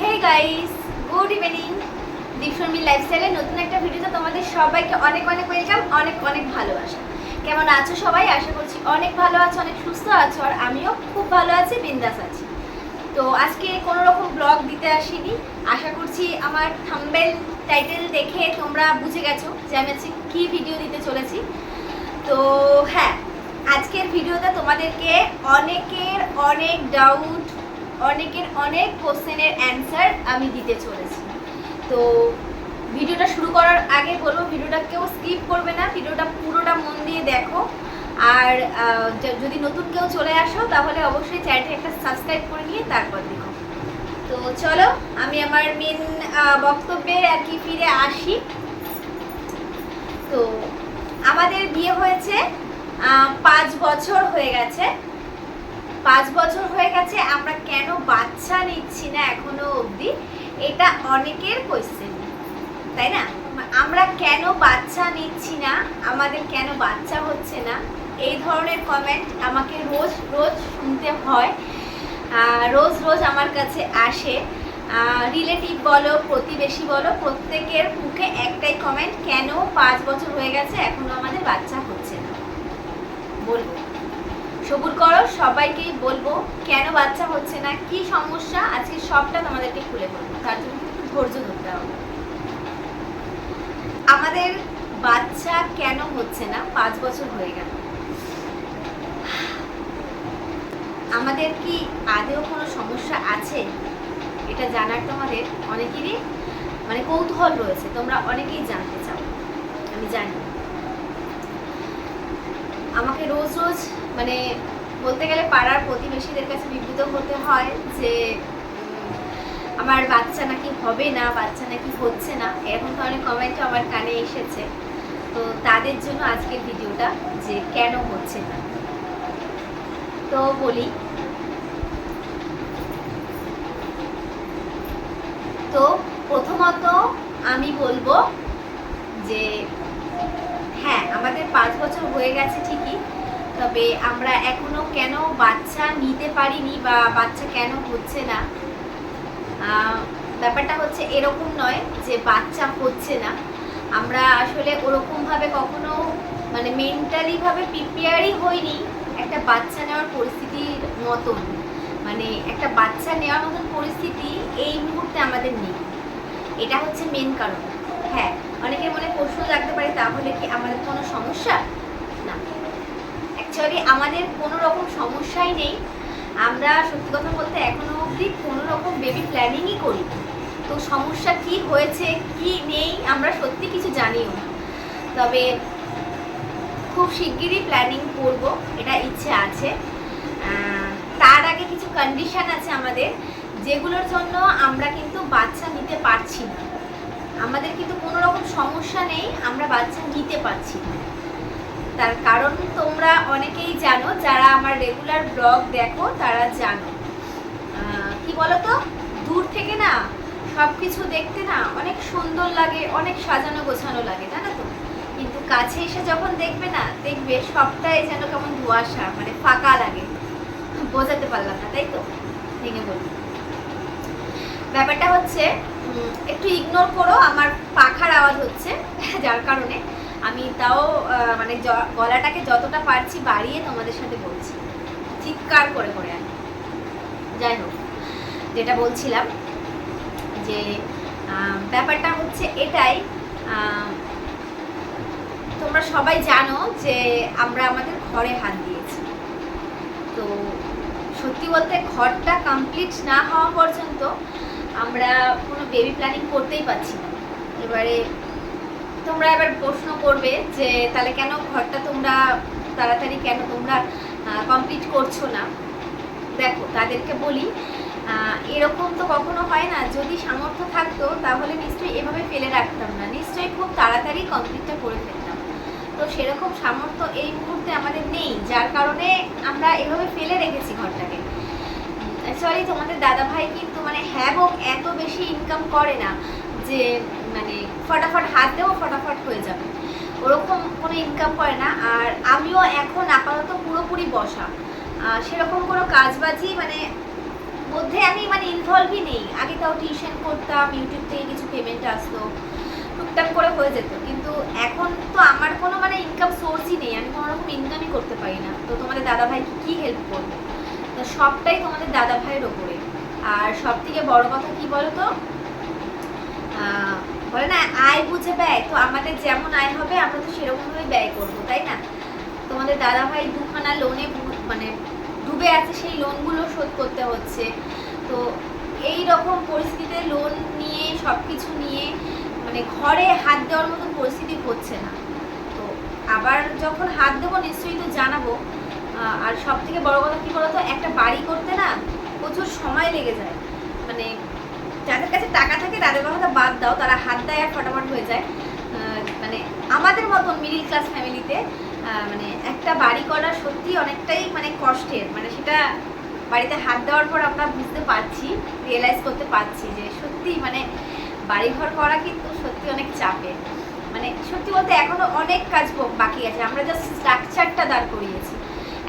Hey guys good evening Dipsharmi লাইফস্টাইলের নতুন একটা ভিডিওতে তোমাদের সবাইকে অনেক অনেক ওয়েলকাম অনেক অনেক ভালোবাসা। কেমন আছো সবাই? আশা করছি অনেক ভালো আছো, অনেক সুস্থ আছো, আর আমিও খুব ভালো আছি, বিন্দাস আছি। তো আজকে কোনো রকম ব্লগ দিতে আসিনি। আশা করছি আমার থাম্বেল টাইটেল দেখে তোমরা বুঝে গেছো যে আমি আজকে কী ভিডিও দিতে চলেছি। তো হ্যাঁ আজকের ভিডিওতে তোমাদেরকে অনেকের অনেক ডাউট অনেকের অনেক কোশ্চেনের অ্যান্সার আমি দিতে চলেছি। তো ভিডিওটা শুরু করার আগে বলব, ভিডিওটা কেউ স্কিপ করবে না, ভিডিওটা পুরোটা মন দিয়ে দেখো। আর যদি নতুন কেউ চলে আসো, তাহলে অবশ্যই চ্যানেলটা একটা সাবস্ক্রাইব করে নিয়ে তারপর দেখো। তো চলো, আমি আমার মেন বক্তব্যে আর কি ফিরে আসি। তো আমাদের বিয়ে হয়েছে পাঁচ বছর হয়ে গেছে। পাঁচ বছর হয়ে গেছে, আমরা কেন বাচ্চা নিচ্ছি না এখনও অবধি? এটা অনেকের কোয়েশ্চেন তাই না? আমরা কেন বাচ্চা নিচ্ছি না? আমাদের কেন বাচ্চা হচ্ছে না? এই ধরনের কমেন্ট আমাকে রোজ রোজ শুনতে হয়। রোজ রোজ আমার কাছে আসে। রিলেটিভ বলো, প্রতিবেশী বলো, প্রত্যেকের মুখে একটাই কমেন্ট কেন পাঁচ বছর হয়ে গেছে, এখনও আমাদের বাচ্চা হচ্ছে না? বলব সবুর করো, সবাইকেই বলব কেন বাচ্চা হচ্ছে না, কি সমস্যা, আজকে সবটা তোমাদেরকে খুলে বলব, তার জন্য একটু ধৈর্য ধরতে হবে। আমাদের বাচ্চা কেন হচ্ছে না? পাঁচ বছর হয়ে গেল। আমাদের কি আদেও কোনো সমস্যা আছে? এটা জানার তোমাদের অনেকেরই মানে কৌতূহল রয়েছে, তোমরা অনেকেই জানতে চাও, আমি জানি। আমাকে রোজ রোজ মানে বলতে গেলে পাড়ার প্রতিবেশীদের কাছে বিব্রত হতে হয় যে আমার বাচ্চা নাকি হবে না, বাচ্চা নাকি হচ্ছে না। এরকম ধরনের কমেন্টও আমার কানে এসেছে। তো তাদের জন্য আজকের ভিডিওটা যে কেন হচ্ছে না। তো বলি। তো প্রথমত আমি বলব যে হ্যাঁ আমাদের পাঁচ বছর হয়ে গেছে ঠিকই। তবে আমরা এখনও কেন বাচ্চা নিতে পারিনি বা বাচ্চা কেন হচ্ছে না? ব্যাপারটা হচ্ছে এরকম নয় যে বাচ্চা হচ্ছে না। আমরা আসলে ওরকমভাবে কখনো মানে মেন্টালিভাবে প্রিপেয়ারই হইনি একটা বাচ্চা নেওয়ার পরিস্থিতির মতন। মানে একটা বাচ্চা নেওয়ার মতন পরিস্থিতি এই মুহূর্তে আমাদের নেই। এটা হচ্ছে মেন কারণ। হ্যাঁ অনেকের মনে প্রশ্ন লাগতে পারে, তাহলে কি আমাদের কোনো সমস্যা? অ্যাকচুয়ালি আমাদের কোনো রকম সমস্যাই নেই। আমরা সত্যি কথা বলতে এখনও অবধি কোনো রকম বেবি প্ল্যানিংই করি তো সমস্যা কি হয়েছে, কি নেই, আমরা সত্যি কিছু জানিও না। তবে খুব শিগগিরই প্ল্যানিং করব, এটা ইচ্ছে আছে। তার আগে কিছু কন্ডিশন আছে আমাদের, যেগুলোর জন্য আমরা কিন্তু বাচ্চা নিতে পারছি না। আমাদের কিন্তু কোনো রকম সমস্যা নেই, আমরা বাচ্চা নিতে পারছি না। তার কারণ তোমরা অনেকেই জানো, যারা আমার রেগুলার ব্লগ দেখো, তারা জানো। কি বলতো? দূর থেকে না সব কিছু দেখতে না অনেক সুন্দর লাগে, অনেক সাজানো গোছানো লাগে, জানো তো? কিন্তু কাছে এসে যখন দেখবে না, দেখবে সবটাই যেন কেমন ধোঁয়াশা মানে ফাঁকা লাগে। বোঝাতে পারলাম না, তাই তো? ভেঙে বলি ব্যাপারটা হচ্ছে একটু ইগনোর করো, আমার পাখার আওয়াজ হচ্ছে, যার কারণে। আমি তাও মানে গলাটাকে যতটা পারছি বাড়িয়ে তোমাদের সাথে বলছি। চিৎকার করে করে আমি যাই হোক, যেটা বলছিলাম যে ব্যাপারটা হচ্ছে এটাই তোমরা সবাই জানো যে আমরা আমাদের ঘরে হাত দিয়েছি। তো সত্যি বলতে ঘরটা কমপ্লিট না হওয়া পর্যন্ত আমরা কোনো বেবি প্ল্যানিং করতেই পারছি না। এবারে তোমরা এবার প্রশ্ন করবে যে, তাহলে কেন ঘরটা তোমরা তাড়াতাড়ি কেন তোমরা কমপ্লিট করছ না? দেখো, তাদেরকে বলি এরকম তো কখনো হয় না। যদি সামর্থ্য থাকতো, তাহলে নিশ্চয়ই এভাবে ফেলে রাখতাম না। নিশ্চয়ই খুব তাড়াতাড়ি কমপ্লিটটা করে ফেলতাম। তো সেরকম সামর্থ্য এই মুহূর্তে আমাদের নেই। যার কারণে আমরা এভাবে ফেলে রেখেছি ঘরটাকে। অ্যাকচুয়ালি তোমাদের দাদা ভাই কিন্তু মানে হ্যাবক এত বেশি ইনকাম করে না। যে মানে ফটাফট হাত দেও ফটাফট হয়ে যাবে। ওরকম কোনো ইনকাম করে না। আর আমিও এখন আপাতত পুরোপুরি বসা। সেরকম কোনো কাজবাজি মানে মধ্যে আমি মানে ইনভলভই নেই। আগে তাও টিউশন করতাম ইউটিউব থেকে কিছু পেমেন্ট আসতো, টুকটাক করে হয়ে যেত। কিন্তু এখন তো আমার কোনো মানে ইনকাম সোর্সই নেই। আমি কোনো রকম ইনকামই করতে পারি না। তো তোমাদের দাদা ভাইকে কী হেল্প করবে? তো সবটাই তোমাদের দাদা ভাইয়ের ওপরে। আর সব থেকে বড় কথা কি বলো তো বলে না, আয় বুঝে ব্যয়। তো আমাদের যেমন আয় হবে, আমরা তো সেরকমভাবে ব্যয় করব, তাই না? তোমাদের দাদা ভাই দুখানা লোনে মানে ডুবে আছে, সেই লোনগুলো শোধ করতে হচ্ছে। তো এই রকম পরিস্থিতিতে লোন নিয়ে সব কিছু নিয়ে মানে ঘরে হাত দেওয়ার মতন পরিস্থিতি হচ্ছে না। তো আবার যখন হাত দেবো, নিশ্চয়ই তো জানাব। আর সব থেকে বড় কথা কি বলতো? একটা বাড়ি করতে না প্রচুর সময় লেগে যায়। মানে যাদের কাছে টাকা থাকে, তাদের কথা বাদ দাও, তারা হাত দেয় আর ফটাফট হয়ে যায়। মানে আমাদের মতন মিডিল ক্লাস ফ্যামিলিতে মানে একটা বাড়ি করা সত্যি অনেকটাই মানে কষ্টের। মানে সেটা বাড়িতে হাত দেওয়ার পর আমরা বুঝতে পারছি রিয়েলাইজ করতে পারছি যে সত্যি মানে বাড়িঘর করা কিন্তু সত্যি অনেক চাপের। মানে সত্যি বলতে এখনও অনেক কাজ বাকি আছে। আমরা জাস্ট স্ট্রাকচারটা দাঁড় করিয়েছি।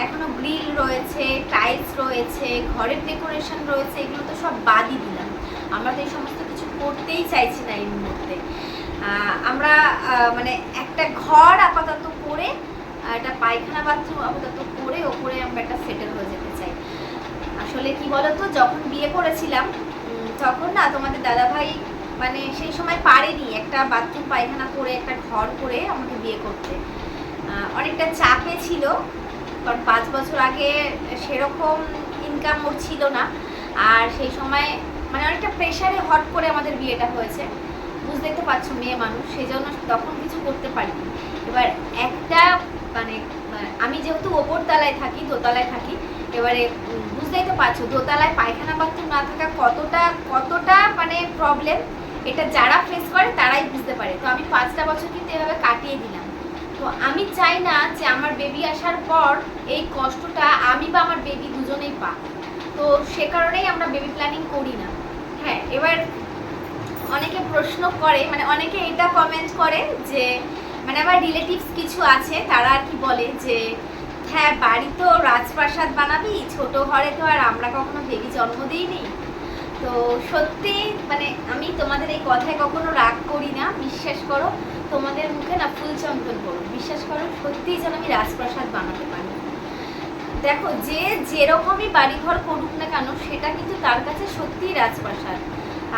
এখনও গ্রিল রয়েছে টাইলস রয়েছে, ঘরের ডেকোরেশন রয়েছে, এগুলো তো সব বাদই আমরা তো এই সমস্ত কিছু করতেই চাইছি না এই মুহূর্তে। আমরা মানে একটা ঘর আপাতত করে একটা পায়খানা বাথরুম আপাতত করে ওপরে আমরা একটা সেটেল হয়ে যেতে চাই। আসলে কি বলতো, যখন বিয়ে করেছিলাম তখন না তোমাদের দাদাভাই মানে সেই সময় পারেনি একটা বাথরুম পায়খানা করে, একটা ঘর করে আমাকে বিয়ে করতে। অনেকটা চাপে ছিল, কারণ পাঁচ বছর আগে সেরকম ইনকাম ওর ছিল না। আর সেই সময় মানে অনেকটা প্রেশারে হট করে আমাদের বিয়েটা হয়েছে। বুঝতেই তো পারছ, মেয়ে মানুষ, সেই জন্য তখন কিছু করতে পারিনি। এবার একটা মানে মানে আমি যেহেতু ওপর তলায় থাকি, দোতলায় থাকি, এবারে বুঝতেই তো পারছ, দোতলায় পায়খানা বাথরুম না থাকা কতটা কতটা মানে প্রবলেম এটা যারা ফেস করে তারাই বুঝতে পারে। তো আমি পাঁচটা বছর কিন্তু এভাবে কাটিয়ে দিলাম। তো আমি চাই না যে আমার বেবি আসার পর এই কষ্টটা আমি বা আমার বেবি দুজনেই পাক। তো সে কারণেই আমরা বেবি প্ল্যানিং করি না। হ্যাঁ এবার অনেকে প্রশ্ন করে মানে অনেকে এটা কমেন্ট করে যে মানে আমার রিলেটিভস কিছু আছে, তারা আর কি বলে যে হ্যাঁ বাড়ি তো রাজপ্রাসাদ বানাবি, ছোট ঘরে তো আর আমরা কখনো বেবি জন্ম দিইনি। তো সত্যি মানে আমি তোমাদের এই কথায় কখনো রাগ করি না, বিশ্বাস করো, তোমাদের মুখে না ফুল চন্দন করো বিশ্বাস করো, সত্যিই যেন আমি রাজপ্রাসাদ বানাতে পারি। দেখো, যে যেরকমই বাড়িঘর করুক না কেন, সেটা কিন্তু তার কাছে সত্যিই রাজপ্রাসাদ।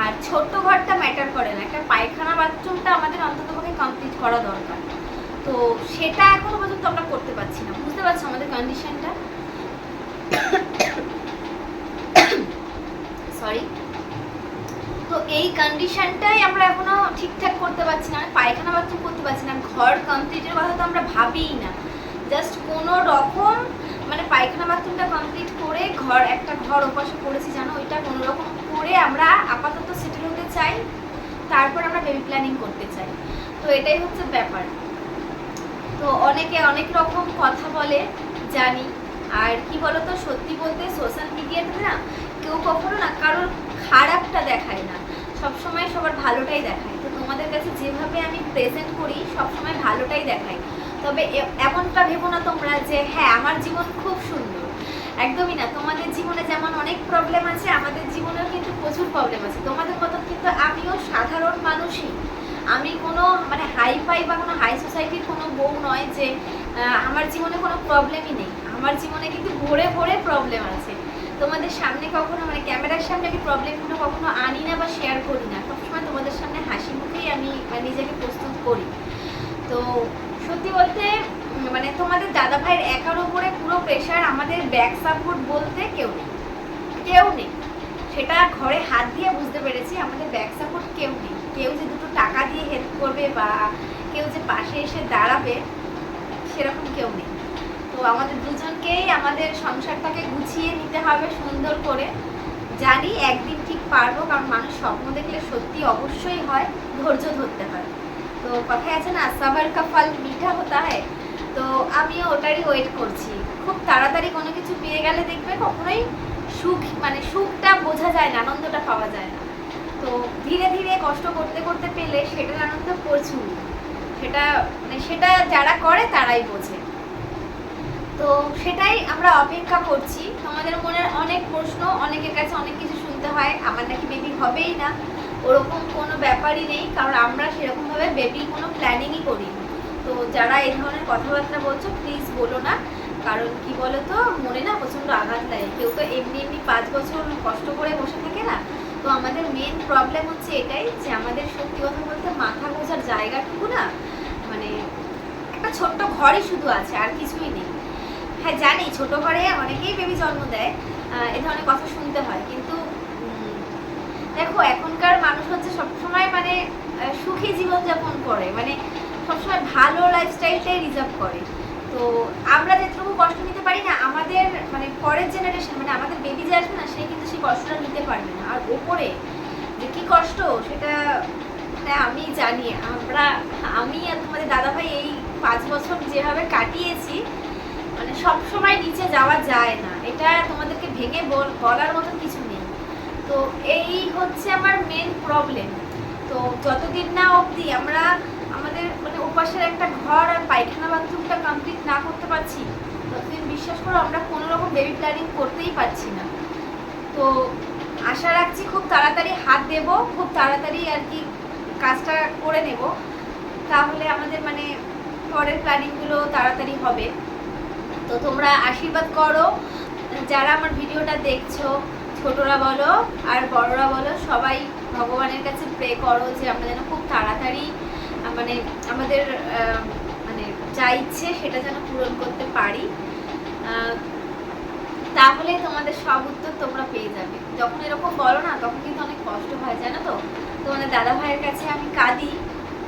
আর ছোট্ট ঘরটা ম্যাটার করে না। একটা পায়খানা বাথরুমটা আমাদের অন্ততপক্ষে কমপ্লিট করা দরকার। তো সেটা এখনও পর্যন্ত আমরা করতে পারছি না। বুঝতে পারছ আমাদের কন্ডিশনটা সরি তো এই কন্ডিশনটাই আমরা এখনও ঠিকঠাক করতে পারছি না। পায়খানা বাথরুম করতে পারছি না। ঘর কমপ্লিটের কথা তো আমরা ভাবিই না। জাস্ট কোনো রকম মানে পায়খানা বাথরুমটা কমপ্লিট করে ঘর, একটা ঘর ওপাশে করেছি, জানো? ওইটা কোনোরকম করে আমরা আপাতত সেটেল হতে চাই, তারপর আমরা বেবি প্ল্যানিং করতে চাই। তো এটাই হচ্ছে ব্যাপার। তো অনেকে অনেক রকম কথা বলে, জানি। আর কি বলতো, সত্যি বলতে সোশ্যাল মিডিয়াতে না কেউ কখনো না কারোর খারাপটা দেখায় না। সবসময় সবার ভালোটাই দেখায়। তো তোমাদের কাছে যেভাবে আমি প্রেজেন্ট করি, সবসময় ভালোটাই দেখাই তবে এমনটা ভেবো না তোমরা যে হ্যাঁ আমার জীবন খুব সুন্দর। একদমই না, তোমাদের জীবনে যেমন অনেক প্রবলেম আছে, আমাদের জীবনেও কিন্তু প্রচুর প্রবলেম আছে। তোমাদের মতন কিন্তু আমিও সাধারণ মানুষই। আমি কোনো মানে হাই ফাই বা কোনো হাই সোসাইটির কোনো বউ নয় যে আমার জীবনে কোনো প্রবলেমই নেই। আমার জীবনে কিন্তু ভরে ভরে প্রবলেম আছে। তোমাদের সামনে কখনো মানে ক্যামেরার সামনে আমি প্রবলেমগুলো কখনো আনি না বা শেয়ার করি না। সবসময় তোমাদের সামনে হাসি মুখেই আমি মানে নিজেকে প্রস্তুত করি। তো সত্যি বলতে মানে তোমাদের দাদা ভাইয়ের একার উপরে পুরো প্রেশার আমাদের ব্যাক সাপোর্ট বলতে কেউ নেই। কেউ নেই। সেটা ঘরে হাত দিয়ে বুঝতে পেরেছি, আমাদের ব্যাক সাপোর্ট কেউ নেই। কেউ যে দুটো টাকা দিয়ে হেল্প করবে বা কেউ যে পাশে এসে দাঁড়াবে, সেরকম কেউ নেই। তো আমাদের দুজনকেই আমাদের সংসারটাকে গুছিয়ে নিতে হবে সুন্দর করে। জানি একদিন ঠিক পারব, কারণ মানুষ স্বপ্ন দেখলে সত্যি অবশ্যই হয়, ধৈর্য ধরতে হয়। তো কথায় আছে না সাবার কা ফল মিঠা হতা হয় তো আমিও ওটারই ওয়েট করছি। খুব তাড়াতাড়ি কোনো কিছু পেয়ে গেলে দেখবে কখনোই সুখ মানে সুখটা বোঝা যায় না, আনন্দটা পাওয়া যায় না। তো ধীরে ধীরে কষ্ট করতে করতে পেলে সেটার আনন্দ প্রচুর। সেটা মানে সেটা যারা করে তারাই বোঝে। তো সেটাই আমরা অপেক্ষা করছি। তোমাদের মনের অনেক প্রশ্ন, অনেকের কাছে অনেক কিছু শুনতে হয়। আমার নাকি বেবি হবেই না। ওরকম কোনো ব্যাপারই নেই, কারণ আমরা সেরকমভাবে বেবি কোনো প্ল্যানিংই করিনি। তো যারা এই ধরনের কথাবার্তা বলছো প্লিজ বলো না। কারণ কি বলো তো মনে না প্রচণ্ড আঘাত লাগে। কেউ তো এমনি এমনি পাঁচ বছর কষ্ট করে বসে থাকে না। তো আমাদের মেন প্রবলেম হচ্ছে এটাই যে আমাদের সত্যি কথা বলতে মাথা গোজার জায়গাটুকু না মানে একটা ছোট্ট ঘরই শুধু আছে, আর কিছুই নেই। হ্যাঁ জানি ছোট ঘরে অনেকেই বেবি জন্ম দেয় এ ধরনের কথা শুনতে হয়। কিন্তু দেখো, এখনকার মানুষ হচ্ছে সবসময় মানে সুখী জীবনযাপন করে। মানে সবসময় ভালো লাইফস্টাইলটাই রিজার্ভ করে। তো আমরা যেটুকু কষ্ট নিতে পারি না, আমাদের মানে পরের জেনারেশন মানে আমাদের বেবি যে আসবে না, সে কিন্তু সেই কষ্টটা নিতে পারবে না। আর ওপরে যে কী কষ্ট, সেটা মানে আমি জানি। আমরা, আমি আর তোমাদের দাদাভাই এই পাঁচ বছর যেভাবে কাটিয়েছি মানে সবসময় নিচে যাওয়া যায় না। এটা তোমাদেরকে ভেঙে বল- বলার মতো কিছু তো এই হচ্ছে আমার মেন প্রবলেম তো যতদিন না অবধি আমরা আমাদের মানে ওপাশের একটা ঘর আর পায়খানা বাথরুমটা কমপ্লিট না করতে পারছি, ততদিন বিশ্বাস করো আমরা কোনো রকম বেবি প্ল্যানিং করতেই পারছি না। তো আশা রাখছি খুব তাড়াতাড়ি হাত দেব, খুব তাড়াতাড়ি আর কি কাজটা করে নেব। তাহলে আমাদের মানে পরের প্ল্যানিংগুলো তাড়াতাড়ি হবে। তো তোমরা আশীর্বাদ করো, যারা আমার ভিডিওটা দেখছ ছোটরা বলো আর বড়রা বলো সবাই ভগবানের কাছে প্রে করো যে আমরা যেন খুব তাড়াতাড়ি মানে আমাদের মানে যা ইচ্ছে সেটা যেন পূরণ করতে পারি। তাহলে তোমাদের সব উত্তর তোমরা পেয়ে যাবে। যখন এরকম বলো না তখন কিন্তু অনেক কষ্ট হয় জানো তো? তোমাদের দাদা ভাইয়ের কাছে আমি কাঁদি।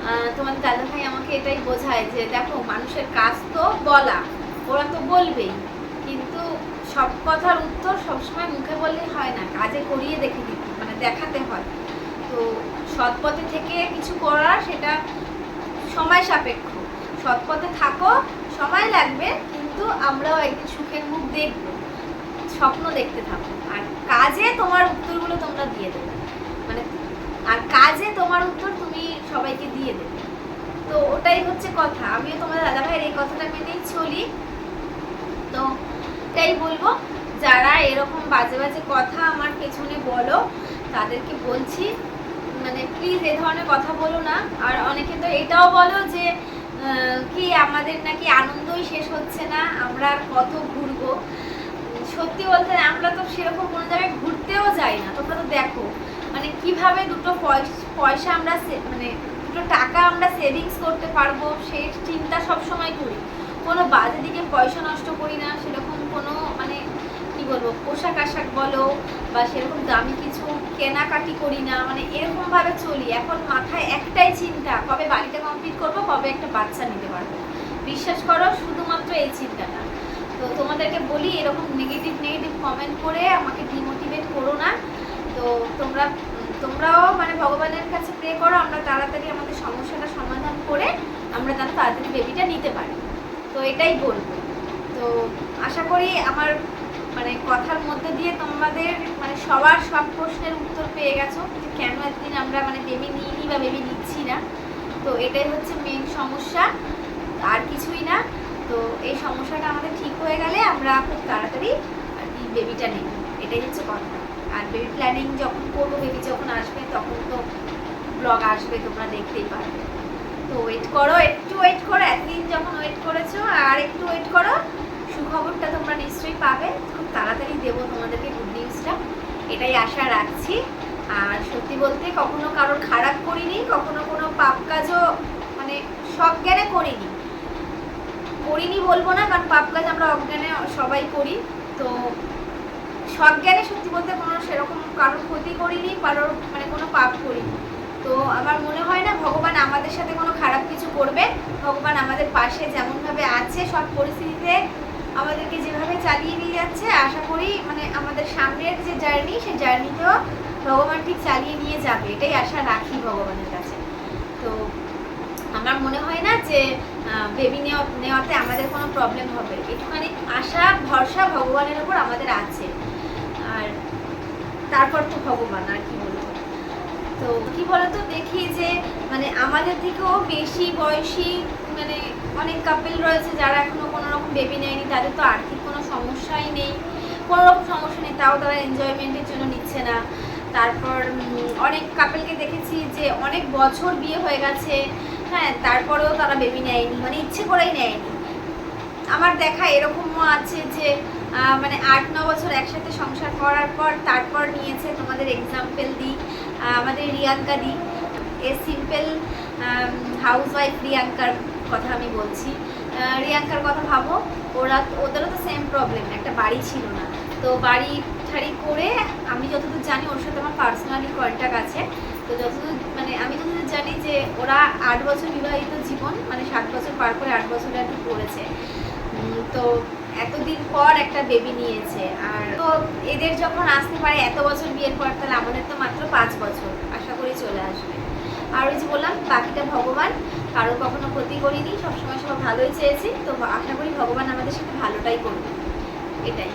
আহ, তোমাদের দাদা ভাই আমাকে এটাই বোঝায় যে দেখো মানুষের কাজ তো বলা ওরা তো বলবেই। সব কথার উত্তর সবসময় মুখে বললেই হয় না, কাজে করিয়ে দেখে দিতে মানে দেখাতে হয়। তো সৎ পথে থেকে কিছু করা সেটা সময় সাপেক্ষ। সৎ পথে থাকো, সময় লাগবে, কিন্তু আমরাও একদিন সুখের মুখ দেখব, স্বপ্ন দেখতে থাকো। আর কাজে তোমার উত্তরগুলো তোমরা দিয়ে দেবে। মানে আর কাজে তোমার উত্তর তুমি সবাইকে দিয়ে দেবে। তো ওটাই হচ্ছে কথা। আমিও তোমার দাদা ভাইয়ের এই কথাটা মেনেই চলি। তো এটাই বলব, যারা এরকম বাজে বাজে কথা আমার পেছনে বলো, তাদেরকে বলছি মানে প্লিজ এ ধরনের কথা বলো না। আর অনেকে তো এটাও বলো যে কি আমাদের নাকি আনন্দই শেষ হচ্ছে না, আমরা আর কত ঘুরবো। সত্যি বলতে আমরা তো সেরকম কোনো জায়গায় ঘুরতেও যাই না, তোমরা তো দেখো। মানে কীভাবে দুটো পয়স- আমরা সে- মানে দুটো টাকা আমরা সেভিংস করতে পারব সেই চিন্তা সবসময় করি। কোনো বাজে দিকে পয়সা নষ্ট করি না, সেরকম কোনো মানে কি বলব, পোশাক আশাক বলো বা সেরকম দামি কিছু কেনাকাটি করি না মানে এরকমভাবে চলি। এখন মাথায় একটাই চিন্তা, কবে বাড়িটা কমপ্লিট করব, কবে একটা বাচ্চা নিতে পারব। বিশ্বাস করো, শুধুমাত্র এই চিন্তাটা। তো তোমাদেরকে বলি, এরকম নেগেটিভ নেগেটিভ কমেন্ট করে আমাকে ডিমোটিভেট করো না। তো তোমরা, তোমরাও মানে ভগবানের কাছে প্রে করো, আমরা তাড়াতাড়ি আমাদের সমস্যাটা সমাধান করে আমরা যেন তাড়াতাড়ি বেবিটা নিতে পারি। তো এটাই বলব। তো আশা করি আমার মানে কথার মধ্যে দিয়ে তোমাদের মানে সবার সব প্রশ্নের উত্তর পেয়ে গেছো যে কেন এতদিন আমরা মানে বেবি নিইনি বা বেবি নিচ্ছি না। তো এটাই হচ্ছে মেন সমস্যা, আর কিছুই না। তো এই সমস্যাটা আমাদের ঠিক হয়ে গেলে আমরা খুব তাড়াতাড়ি আর কি বেবিটা নেব। এটাই হচ্ছে কথা। আর বেবি প্ল্যানিং যখন করব বেবি যখন আসবে, তখন তো ব্লগ আসবে, তোমরা দেখতেই পারবে। তো ওয়েট করো, একটু ওয়েট করো এতদিন যখন ওয়েট করেছ, আর একটু ওয়েট করো সুখবরটা তোমরা নিশ্চয়ই পাবে। খুব তাড়াতাড়ি দেবো তোমাদেরকে গুড নিউজটা এটাই আশা রাখছি। আর সত্যি বলতে কখনো কারোর খারাপ করিনি, কখনো কোনো পাপ কাজও মানে সজ্ঞানে করিনি। করিনি বলব না, কারণ পাপ কাজ আমরা অজ্ঞানে সবাই করি। তো সজ্ঞানে সত্যি বলতে কোনো সেরকম কারোর ক্ষতি করিনি, কারোর মানে কোনো পাপ করিনি। তো আমার মনে হয় না ভগবান আমাদের সাথে কোনো খারাপ কিছু করবে। ভগবান আমাদের পাশে যেমনভাবে আছে সব পরিস্থিতিতে আমাদেরকে যেভাবে চালিয়ে নিয়ে যাচ্ছে, আশা করি মানে আমাদের সামনের যে জার্নি, সেই জার্নিতেও ভগবান ঠিক চালিয়ে নিয়ে যাবে। এটাই আশা রাখি ভগবানের কাছে। তো আমার মনে হয় না যে বেবি নেওয়া নেওয়াতে আমাদের কোনো প্রবলেম হবে। একটুখানি আশা, ভরসা ভগবানের উপর আমাদের আছে। আর তারপর তো ভগবান, আর কি বলব? তো কি বলতো, দেখি যে মানে আমাদের থেকেও বেশি বয়সী মানে অনেক কাপেল রয়েছে যারা এখনও কোনো বেবি নেয়নি, তাদের তো আর্থিক কোনো সমস্যাই নেই। কোনো রকম সমস্যা নেই, তাও তারা এনজয়মেন্টের জন্য নিচ্ছে না। তারপর অনেক কাপেলকে দেখেছি যে অনেক বছর বিয়ে হয়ে গেছে হ্যাঁ তারপরেও তারা বেবি নেয়নি মানে ইচ্ছে করেই নেয়নি। আমার দেখা এরকমও আছে যে মানে আট, ন বছর একসাথে সংসার করার পর তারপর নিয়েছে তোমাদের এক্সাম্পল দিই আমাদের রিয়াঙ্কা দি। এ সিম্পল হাউস ওয়াইফ রিয়াঙ্কার কথা আমি বলছি। রিয়াঙ্কার কথা ভাবো, ওরা ওদেরও তো সেম প্রবলেম একটা বাড়ি ছিল না। তো বাড়ি ঠাড়ি করে আমি যতদূর জানি ওর সাথে আমার পার্সোনালি কন্ট্যাক্ট আছে। তো যতদূর মানে আমি যতদূর জানি যে ওরা আট বছর বিবাহিত জীবন মানে সাত বছর পার করে আট বছর আর কি করেছে। তো এতদিন পর একটা বেবি নিয়েছে। আর তো এদের যখন আসতে পারে এত বছর বিয়ের পর, তাহলে আমাদের তো মাত্র পাঁচ বছর। আশা করি চলে আসবে। আর ওই যে বললাম, বাকিটা ভগবান। কারও কখনো ক্ষতি করিনি, সবসময় সব ভালোই চেয়েছি। তো আশা করি ভগবান আমাদের সাথে ভালোটাই করবে। এটাই।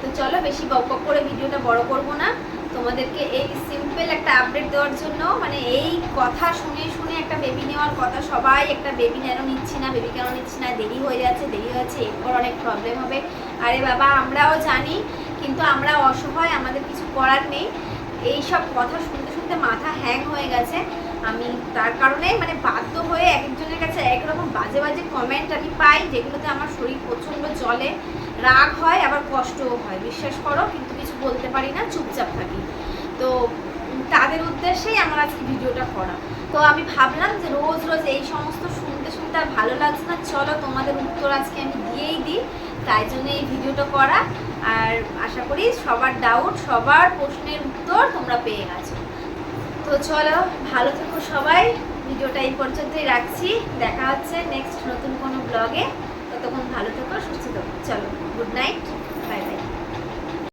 তো চলো, বেশি বক করে ভিডিওটা বড় করব না। তোমাদেরকে এই সিম্পল একটা আপডেট দেওয়ার জন্য মানে এই কথা শুনে শুনে একটা বেবি নেওয়ার কথা, সবাই একটা বেবি কেন নিচ্ছি না বেবি কেন নিচ্ছি না, দেরি হয়ে যাচ্ছে, দেরি হয়ে যাচ্ছে, এরপর অনেক প্রবলেম হবে। আরে বাবা, আমরাও জানি, কিন্তু আমরা অসহায়, আমাদের কিছু করার নেই। এই সব কথা শুনতে শুনতে মাথা হ্যাং হয়ে গেছে। আমি তার কারণে মানে বাধ্য হয়ে এক একজনের কাছে একরকম বাজে বাজে কমেন্ট আমি পাই, যেগুলোতে আমার শরীর প্রচণ্ড জলে রাগ হয়, আবার কষ্টও হয়। বিশ্বাস করো, কিন্তু কিছু বলতে পারি না, চুপচাপ থাকি। তো তাদের উদ্দেশ্যেই আমার আজকে ভিডিওটা করা। তো আমি ভাবলাম যে রোজ রোজ এই সমস্ত শুনতে শুনতে আর ভালো লাগছে না, চলো তোমাদের উত্তর আজকে আমি দিয়েই দিই। তাই জন্য এই ভিডিওটা করা। আর আশা করি সবার ডাউট সবার প্রশ্নের উত্তর তোমরা পেয়ে গেছো। তো চলো, ভালো থেকো সবাই। ভিডিওটা এই পর্যন্তই রাখছি। দেখা হচ্ছে নেক্সট নতুন কোনো ব্লগে ততক্ষণ ভালো থেকো, সুস্থ থেকো। চলো গুড নাইট